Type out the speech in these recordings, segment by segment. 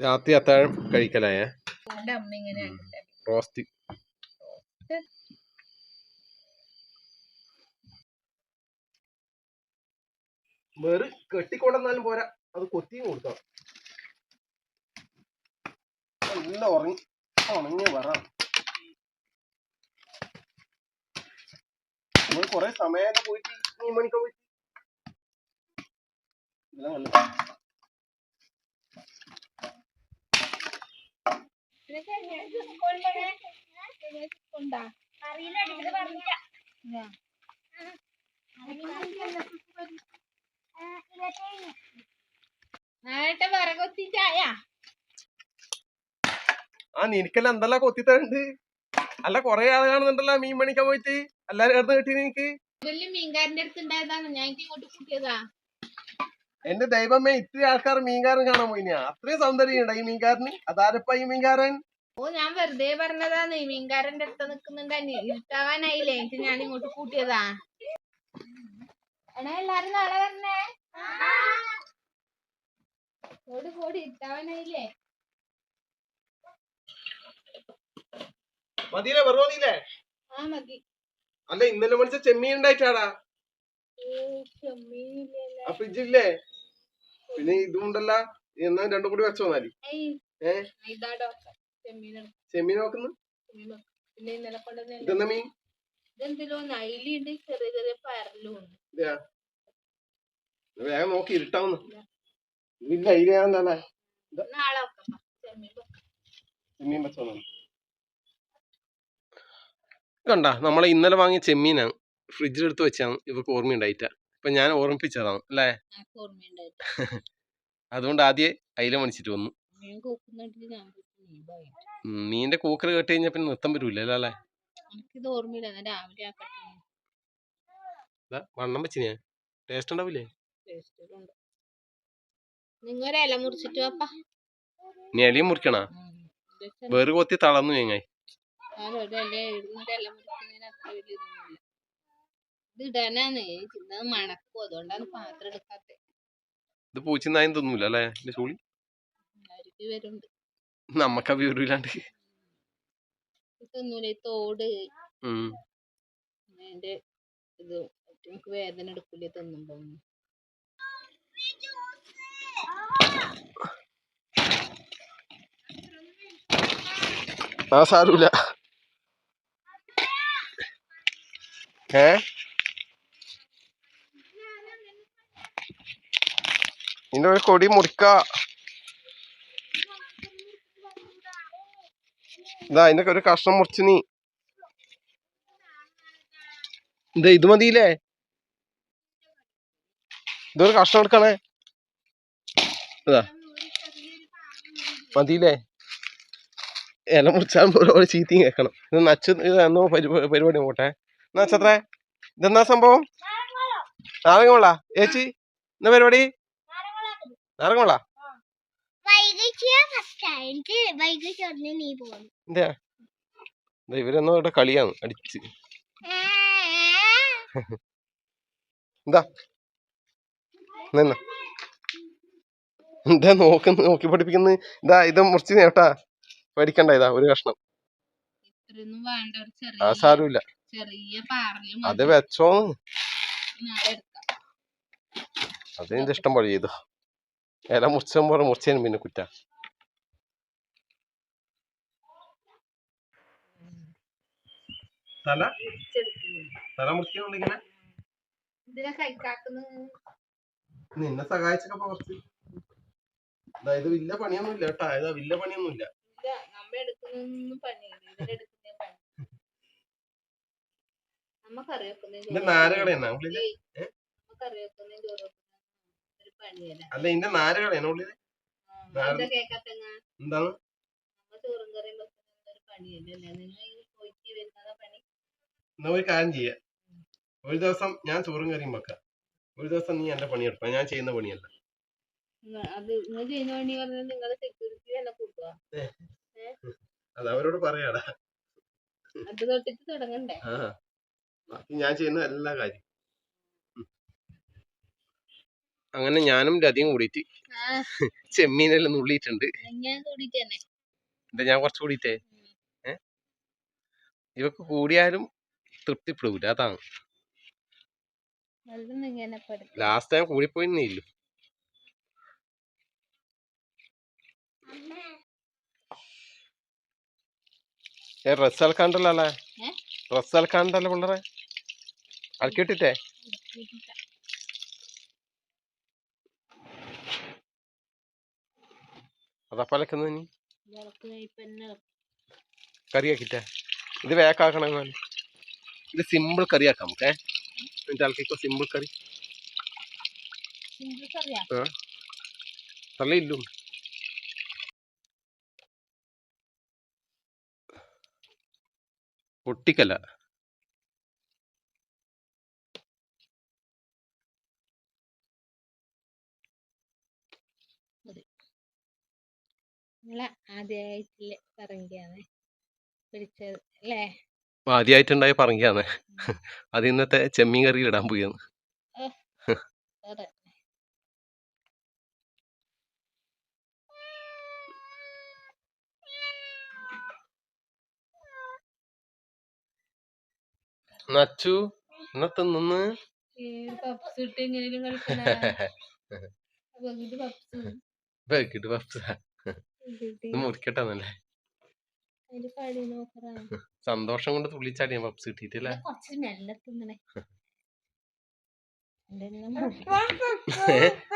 രാത്രി അത്താഴം കഴിക്കലായേ. റോസ്റ്റ്. വേറ് കെട്ടിക്കൊണ്ടെന്നാലും പോരാ. അത് കൊത്തിയും കൊടുത്തോ. നല്ല ഉറങ്ങി. ഉണങ്ങിയ പറ നമ്മൾ കൊറേ സമയം പോയിട്ട് മണിക്ക് പോയിട്ട്? ഇല്ല. നാളത്തെ ആ നിനക്കല്ല നിനക്കെല്ലാം കൊത്തി തരണ്ട്? അല്ല കൊറേ ആൾ കാണുന്നുണ്ടല്ലോ മീൻ പണിക്കാൻ പോയിട്ട്. എല്ലാരും കിടന്ന് കിട്ടി നിനക്ക്? വലിയ മീൻകാരന്റെ അടുത്ത് ഉണ്ടായതാണ്. ഞാൻ എനിക്ക് ഇങ്ങോട്ട് കൂട്ടിയതാ. എന്റെ ദൈവമേ ഇത്ര ആൾക്കാർ മീൻകാരൻ കാണാൻ പോയിനാ? അത്രയും സൗന്ദര്യം ഉണ്ടായി ഈ മീൻകാരന്? അതാരപ്പ ഈ മീൻകാരൻ? ഓ ഞാൻ വെറുതെ പറഞ്ഞതാണ് ഈ മീൻകാരന്റെ അടുത്ത് നിക്കുന്നുണ്ട് ഇരുട്ടാവാനായില്ലേ? എനിക്ക് ഞാൻ ഇങ്ങോട്ട് കൂട്ടിയതാ. എടാ എല്ലാരും നാളെ വരണേ. ഓടി ഓടി ഇരുട്ടാവാനായില്ലേ? മതിയില്ലേ? വെറുതെ മതിയില്ലേ? ആ മതി. അല്ല ഇന്നലെ മേടിച്ച ചെമ്മീൻ ഉണ്ടായിട്ടാടാ. ആ ഫ്രിഡ്ജില്ലേ? പിന്നെ ഇതും ഉണ്ടല്ല. എന്നാ രണ്ടും കൂടി വെച്ചോ എന്നാൽ ഏയ്. ഏ? ഇതാടോ ചെമ്മീനാണ് ചെമ്മീൻ നോക്കുന്നു. ചെമ്മീൻ വെക്ക്. പിന്നെ ഇന്നലെ കൊണ്ടുവന്ന ഇതെന്താ മീൻ? ഇതെന്തിലോ നൈലിയുണ്ട് ചെറിയ ചെറിയ പരലും ഉണ്ട്. വേഗം നോക്കി ഇരുട്ടാവുന്നു. ഇല്ല നാളെ ചെമ്മീൻ കണ്ട നമ്മളെ ഇന്നലെ വാങ്ങിയ ചെമ്മീനാണ് ഫ്രിഡ്ജിലെടുത്ത് വെച്ചാണ് ഇവർക്ക് ഓർമ്മയുണ്ടായിട്ട. ഇപ്പൊ ഞാൻ ഓർമ്മിപ്പിച്ചതാണ് അല്ലേ? അതുകൊണ്ട് ആദ്യം അയില മണിച്ചിട്ട് വന്നു. മീൻ കൂക്കൽ കേട്ട് കഴിഞ്ഞ പിന്നെ നിർത്താൻ പറ്റൂല അല്ലേ? എനിക്കിത് ഓർമ്മയില്ല. ഞാൻ രാവിലെ ആക്കട്ടെ ഇതാ വണ്ണം വെച്ചിനെ ടേസ്റ്റ് ഉണ്ടാവില്ലേ? നിങ്ങൾ ഇല മുറിച്ചിട്ട് വാപ്പാ നീ ഇലയും മുറിക്കണ? വേറ് കൊത്തി തളർന്നു ഞങ്ങൾ ഇത് പൂച്ചിന്നായും തോന്നൂല അല്ലേ? ചൂളി? വരുന്നുണ്ട് നമ്മക്ക ആ ഇതൊന്നുമില്ല ഇല്ലാണ്ട് തോട്. അതിന്റെ ഇത് നമുക്ക് വേദന തിന്നുമ്പോ. ആ സാരൂല ഏ? നിന്റെ ഒരു കൊടി മുറിക്ക. ഇതാ ഇതിന്റെ ഒരു കഷ്ണം മുറിച്ച് നീ. എന്താ ഇത് മതിയില്ലേ? ഇതൊരു കഷ്ണം എടുക്കണേ. മതിയില്ലേ? ഇല മുറിച്ചാൽ പോലെ ചീത്തയും കേൾക്കണം. ഇത് നച്ച് എന്നോ പരിപാടി പോട്ടെ എന്നാ ചത്രേ ഇതെന്നാ സംഭവം? നാരങ്ങോളാ ചേച്ചി എന്താ പരിപാടി? നാരങ്ങ എനിക്ക് വൈകിട്ട് ഒന്ന് നീ പോകുന്നു ഇവരെന്നോ ഇവിടെ കളിയാണ് അടിച്ച്. എന്താ? നിന്ന. എന്താ നോക്കുന്നു നോക്കി പഠിപ്പിക്കുന്നു? ഇതാ ഇത് മുറിച്ച് നേട്ടാ പഠിക്കണ്ട ഇതാ ഒരു കഷ്ണം. ഇത്രയൊന്നും വേണ്ട ഒരു ആ ചെറിയ സാരമില്ല അത് വെച്ചോന്ന്. നാളെ എടുക്കാം. അത് നിന്റെ ഇഷ്ടം പോലെ ചെയ്തു. ഇല മുറിച്ചു പോലെ മുറിച്ചതിന് പിന്നെ കുറ്റ. തല? തല മുറിക്കുന്നുണ്ടെങ്കിൽ ഇതിനെ നിന്നെ സഹായിച്ചൊക്കെ കുറച്ച്. അതായത് വലിയ പണിയൊന്നും ഇല്ല കേട്ടാ. അതായത് വലിയ പണിയൊന്നും ഇല്ല അല്ല ഇന്റെ നാരുകളെ വെക്കുന്നതിന് ഉള്ളിൽ? എന്താണ്? ചോറും കറിയും പണിയല്ലേ നിങ്ങൾ പോയിട്ട് പണി? എന്നാ ഒരു കാര്യം ചെയ്യ. ഒരു ദിവസം ഞാൻ ചോറും കറിയും വെക്കാം. ഒരു ദിവസം നീ എന്റെ പണിയെടുക്കാം ഞാൻ ചെയ്യുന്ന പണിയല്ല. അത് അവരോട് പറയാടാ. ബാക്കി ഞാൻ ചെയ്യുന്ന എല്ലാ കാര്യം. അങ്ങനെ ഞാനും രതിയും കൂടിയിട്ട് ചെമ്മീനെല്ലാം നുള്ളിയിട്ടുണ്ട് എന്താ ഞാൻ കുറച്ച് കൂടിയിട്ടേ. ഇവക്ക് കൂടിയാലും തൃപ്തിപ്പെടൂല അതാണ്. ലാസ്റ്റ് ടൈം കൂടിപ്പോയിന്നേ നീല്ലു ഡ്രസ് അലക്കാണ്ടല്ലോ അല്ലേ? ഡ്രസ് അലക്കാണ്ടല്ലോ പിള്ളേരെ? അലക്കിട്ടിട്ടേ അതപ്പം അലക്കുന്നത് നീ കറിയാക്കിട്ടെ ഇത് വേക്കാക്കണം എന്നാൽ ഇത് സിമ്പിൾ കറിയാക്കാം നമുക്ക് എന്നിട്ട് ആൾക്കിപ്പോ സിമ്പിൾ കറി. ഇല്ലും പൊട്ടിക്കല്ല. നിങ്ങളെ ആദ്യമായിട്ടില്ല പറങ്കിയാണ് പിടിച്ചത് അല്ലേ? ആദ്യമായിട്ടുണ്ടായ പറങ്കിയാണ് അത് ഇന്നത്തെ ചെമ്മീൻ കറിയിൽ ഇടാൻ പോയെന്ന്. വേറെ നച്ചു ഇന്നത്തെ നിന്ന് പപ്സ് എങ്ങനെയും സന്തോഷം കൊണ്ട് തുള്ളിച്ചാടിയ പപ്സ് കിട്ടിയിട്ടില്ല? കുറച്ച്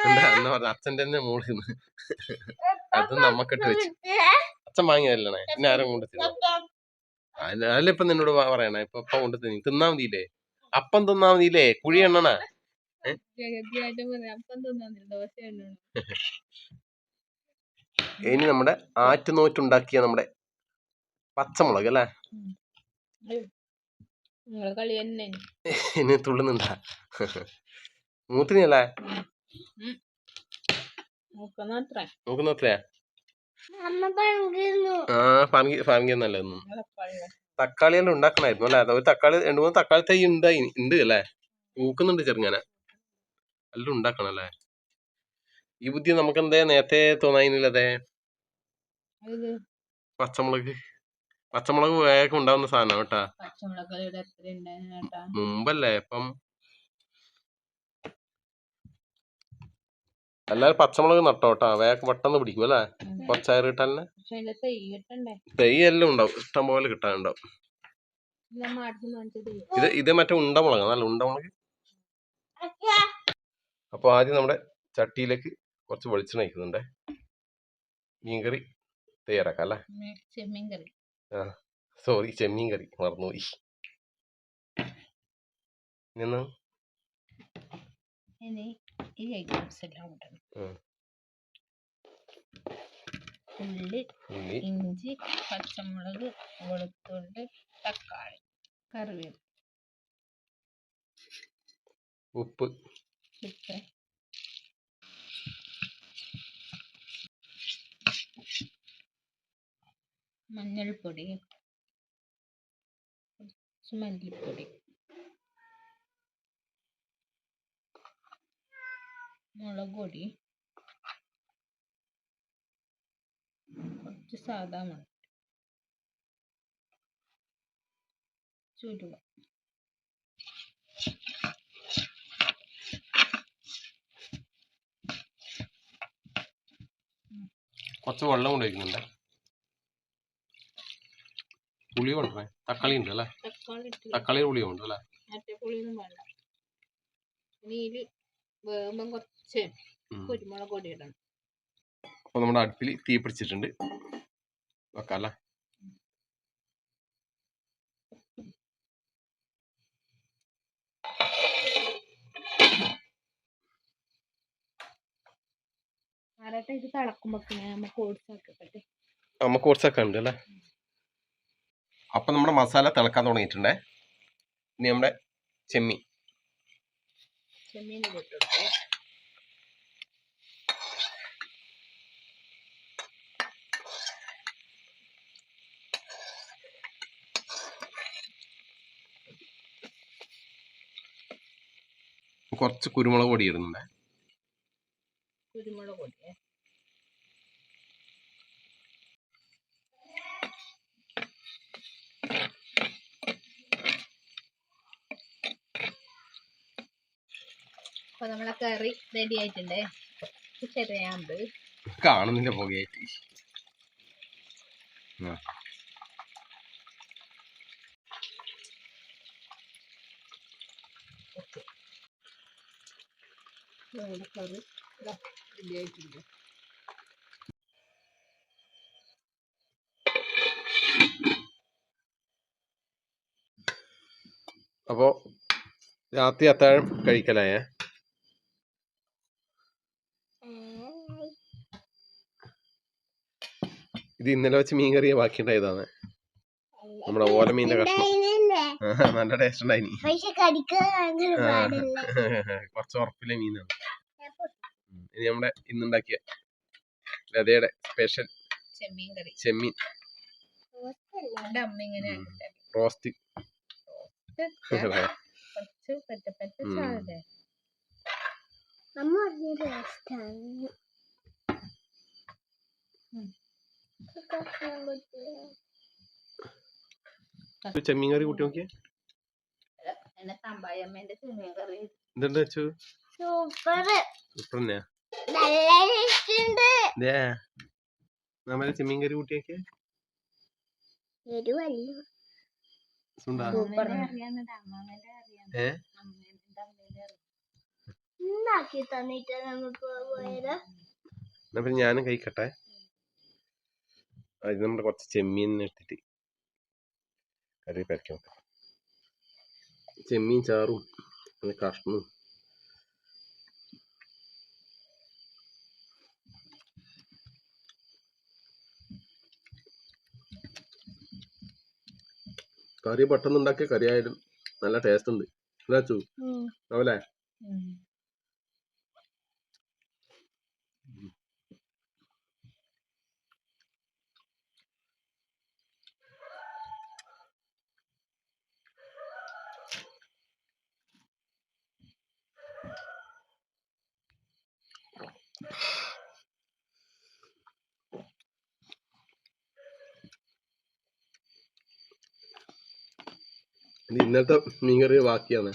എന്താ പറഞ്ഞ അച്ഛന്റെ തന്നെ മോളിൽ നിന്ന് അത് നമ്മക്കിട്ട് വെച്ച്. അച്ഛൻ വാങ്ങിയതല്ലേ? പിന്നെ ആരും കൊണ്ട് അതല്ല ഇപ്പൊ നിന്നോട് പറയണേ. ഇപ്പൊ ഇപ്പൊ കൊണ്ട് തിന്നി? തിന്നാ മതിയില്ലേ? അപ്പം തിന്നാ മതിയില്ലേ? കുഴി എണ്ണണം. ഇനി നമ്മുടെ ആറ്റുനോറ്റുണ്ടാക്കിയ നമ്മുടെ പച്ചമുളക് അല്ലേ? ഇനി തുള്ളുന്നുണ്ട. മൂത്തിനല്ലേ മൂക്കുന്നത്രേ ആ ഒന്നും തക്കാളി എല്ലാം ഉണ്ടാക്കണായിരുന്നു അല്ലേ? അത് ഒരു തക്കാളി രണ്ടു മൂന്ന് തക്കാളി തൈ ഉണ്ട് ഉണ്ട് അല്ലേ? ഊക്കുന്നുണ്ട് ചെറുങ്ങനെ. എല്ലാം ഉണ്ടാക്കണം അല്ലേ? ഈ ബുദ്ധി നമുക്ക് എന്തേ നേരത്തെ തോന്നായിരുന്നില്ല അതെ പച്ചമുളക്. പച്ചമുളക് വേഗം ഉണ്ടാവുന്ന സാധനം കേട്ടാ. എത്ര മുമ്പല്ലേ ഇപ്പം എല്ലാരും പച്ചമുളക് നട്ടോട്ടാ വേഗം പെട്ടെന്ന് പിടിക്കും അല്ലേ? കുറച്ചയർ കിട്ടാനെ തൈ എല്ലാം ഉണ്ടാവും. ഇഷ്ടം പോലെ കിട്ടാനുണ്ടാവും. ഇത് ഇത് മറ്റേ ഉണ്ടമുളക്. നല്ല ഉണ്ടമുളക്. അപ്പൊ ആദ്യം നമ്മുടെ ചട്ടിയിലേക്ക് കുറച്ച് വെളിച്ചെണ്ണ വയ്ക്കുന്നുണ്ടേ മീൻകറി തയ്യാറാക്കാം അല്ലേ? ചെമ്മീൻ കറി സോറി ചെമ്മീൻ കറി മറന്നുപോയി ഇന്ന് ഇനി ഈ ഐറ്റംസ് എല്ലാം കൂട്ടണം ഉം. ഉള്ളി ഇഞ്ചി പച്ചമുളക് വെളുത്തുള്ളി തക്കാളി കറിവേപ്പില ഉപ്പ്. ഉപ്പ്. മഞ്ഞൾപ്പൊടി. കുറച്ച് മല്ലിപ്പൊടി. മുളക് പൊടി കുറച്ച് സാധാ മുളക്. ചുരുവ. കുറച്ച് വെള്ളം കൂടി വയ്ക്കുന്നുണ്ട് പുളി കൊണ്ടേ തക്കാളി ഉണ്ട് അല്ലേ തക്കാളി പുളി ഉണ്ട് അല്ലേ പുളിയൊന്നും വേണ്ട. വേകുമ്പം കുറച്ച് ഉം. കുരുമുളക് പൊടി ഇടണം. അപ്പൊ നമ്മുടെ അടുപ്പിൽ തീ പിടിച്ചിട്ടുണ്ട്. വെക്കാം അല്ലേ ആരാട്ടെ ഇത് തിളക്കുമ്പോ നമുക്ക് ഓടിച്ചാക്കട്ടെ നമുക്ക് അല്ലേ അപ്പൊ നമ്മുടെ മസാല തിളക്കാൻ തുടങ്ങിയിട്ടുണ്ടേ. ഇനി നമ്മുടെ ചെമ്മീൻ. ചെമ്മീൻ കുറച്ച് കുരുമുളക് പൊടി ഇടുന്നുണ്ടേ. കുരുമുളക് പൊടിയേ. അപ്പൊ നമ്മളെ കറി റെഡി ആയിട്ടുണ്ടേ. ചെറിയാമ്പ് കാണുന്നില്ല പുകയായിട്ട് കറി. റെഡി ആയിട്ടുണ്ട്. അപ്പോ രാത്രി അത്താഴം കഴിക്കലായേ? ഇത് ഇന്നലെ വെച്ച് മീൻ കറിയെ ബാക്കിയുണ്ടായതാണ്. നമ്മുടെ ഓലമീന്റെ കഷ്ണം. ഉണ്ടായിരുന്നില്ലേ? ആഹാ, നല്ല ടേസ്റ്റ് ഉണ്ടായിനി ആ. കുറച്ച് ഉറപ്പിലെ മീനാണ്. ഇത് ഇനി നമ്മുടെ ഇന്നുണ്ടാക്കിയ ലതയുടെ സ്പെഷ്യൽ ചെമ്മീൻ. റോസ്റ്റ്. അമ്മ ഉം. ചെമ്മീൻ കറി കൂട്ടി നോക്കിയേ? വെച്ചു? സൂപ്പർ സൂപ്പർ നമ്മളെ ചെമ്മീൻ കറി കൂട്ടി നോക്കിയേ? ഞാനും കഴിക്കട്ടെ. അത് നമ്മുടെ കുറച്ച് ചെമ്മീൻ ഇട്ടിട്ട്. കറി പരക്കി നോക്കാം ചെമ്മീൻ ചാറും പിന്നെ കഷ്ണവും. കറി പെട്ടെന്ന് ഉണ്ടാക്കിയ കറി ആയാലും നല്ല ടേസ്റ്റ് ഉണ്ട്. അല്ലേ അച്ചു അവലെ ഉം. ഇത് ഇന്നലത്തെ മീൻ കറി ബാക്കിയാണ്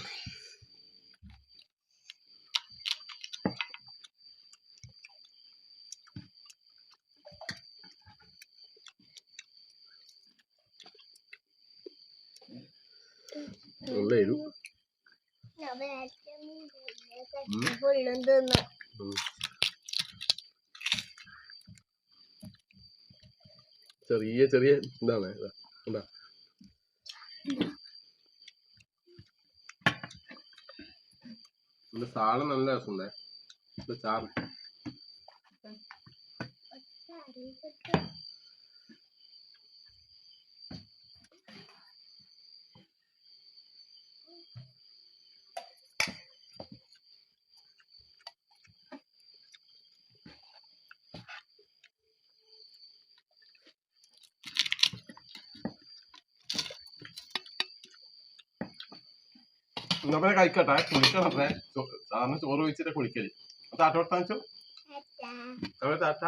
ചെറിയ ചെറിയ ഇതാണ്. ഇതാ കണ്ടാ? സാധനം നല്ല രസമുണ്ടേ ചാറ്. എന്നാ പിന്നെ കഴിക്കട്ടെ കുളിക്കണം സാറിന് ചോറ് വെച്ചിട്ട് കുളിക്കൽ. താട്ടോട്ടാ വെച്ചോ? താട്ട